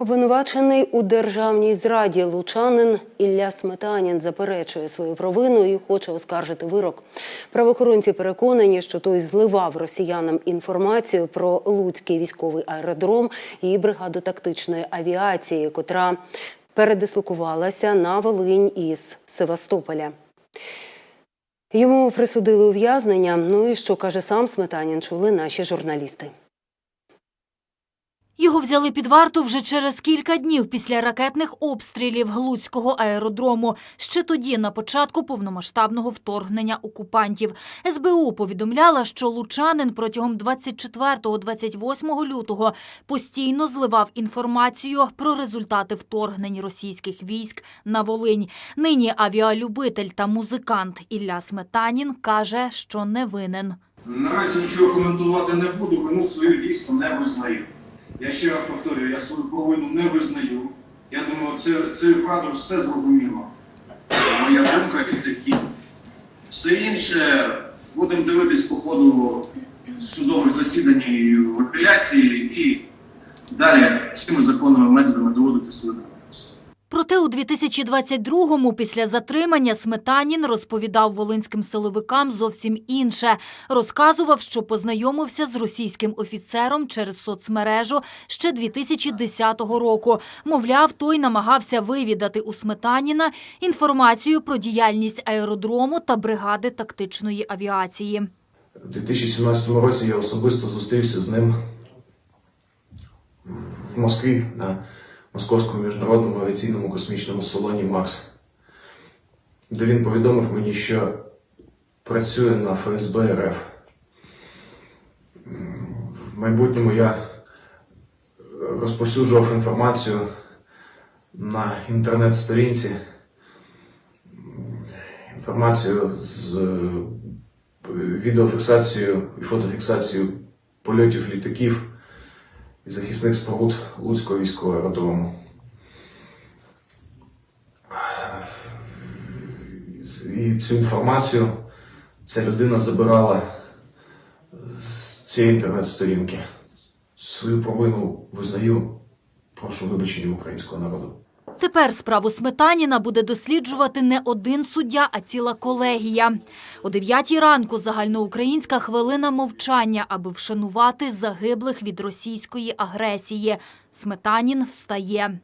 Обвинувачений у державній зраді лучанин Ілля Сметанін заперечує свою провину і хоче оскаржити вирок. Правоохоронці переконані, що той зливав росіянам інформацію про Луцький військовий аеродром і бригаду тактичної авіації, котра передислокувалася на Волинь із Севастополя. Йому присудили ув'язнення. Ну і що каже сам Сметанін, чули наші журналісти. Його взяли під варту вже через кілька днів після ракетних обстрілів Луцького аеродрому. Ще тоді, на початку повномасштабного вторгнення окупантів. СБУ повідомляла, що лучанин протягом 24-28 лютого постійно зливав інформацію про результати вторгнень російських військ на Волинь. Нині авіалюбитель та музикант Ілля Сметанін каже, що не винен. Наразі нічого коментувати не буду, вину свою дійсно не визнаю. Я ще раз повторюю, я свою провину не визнаю. Я думаю, це, цією фразою все зрозуміло. Моя думка і такі. Все інше будемо дивитись по ходу судових засідань і в апеляції і далі всіми законними методами доводити свою. Проте у 2022-му після затримання Сметанін розповідав волинським силовикам зовсім інше. Розказував, що познайомився з російським офіцером через соцмережу ще 2010 року. Мовляв, той намагався вивідати у Сметаніна інформацію про діяльність аеродрому та бригади тактичної авіації. У 2017 році я особисто зустрівся з ним в Москві на Московському міжнародному авіаційному космічному салоні Марс, де він повідомив мені, що працює на ФСБ РФ. В майбутньому я розповсюджував інформацію на інтернет-сторінці, інформацію з відеофіксацією і фотофіксацією польотів літаків і захисних споруд Луцького військового аеродрому. І цю інформацію ця людина забирала з цієї інтернет-сторінки. Свою провину визнаю, прошу вибачення українського народу. Тепер справу Сметаніна буде досліджувати не один суддя, а ціла колегія. О 9 ранку загальноукраїнська хвилина мовчання, аби вшанувати загиблих від російської агресії. Сметанін встає.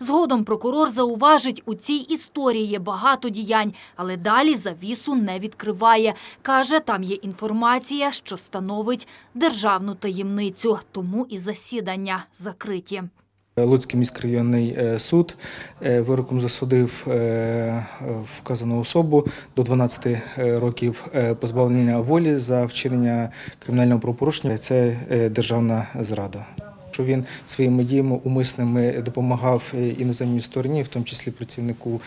Згодом прокурор зауважить, у цій історії є багато діянь, але далі завісу не відкриває. Каже, там є інформація, що становить державну таємницю, тому і засідання закриті. Луцький міськрайонний е, суд е, вироком засудив е, вказану особу до 12 років позбавлення волі за вчинення кримінального правопорушення. Це державна зрада. Що він своїми діями умисними допомагав іноземній стороні, в тому числі працівнику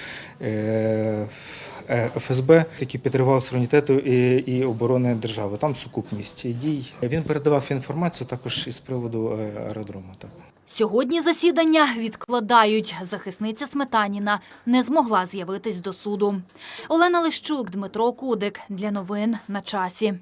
ФСБ, який підривав суверенітету і, оборони держави. Там сукупність дій. Він передавав інформацію також із приводу аеродрому. Сьогодні засідання відкладають. Захисниця Сметаніна не змогла з'явитись до суду. Олена Лищук, Дмитро Кудик. Для новин на часі.